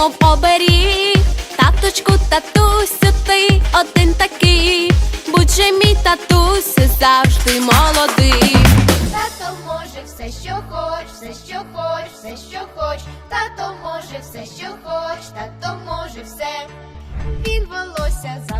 немов оберіг. Таточку, татусю, ти один такий. Будь же мій татусю завжди молодий. Тато може все, що хоч, все, що хоч, все, що хоч. Тато може все, що хоч, тато може все. Він волосся заплете,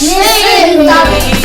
你愿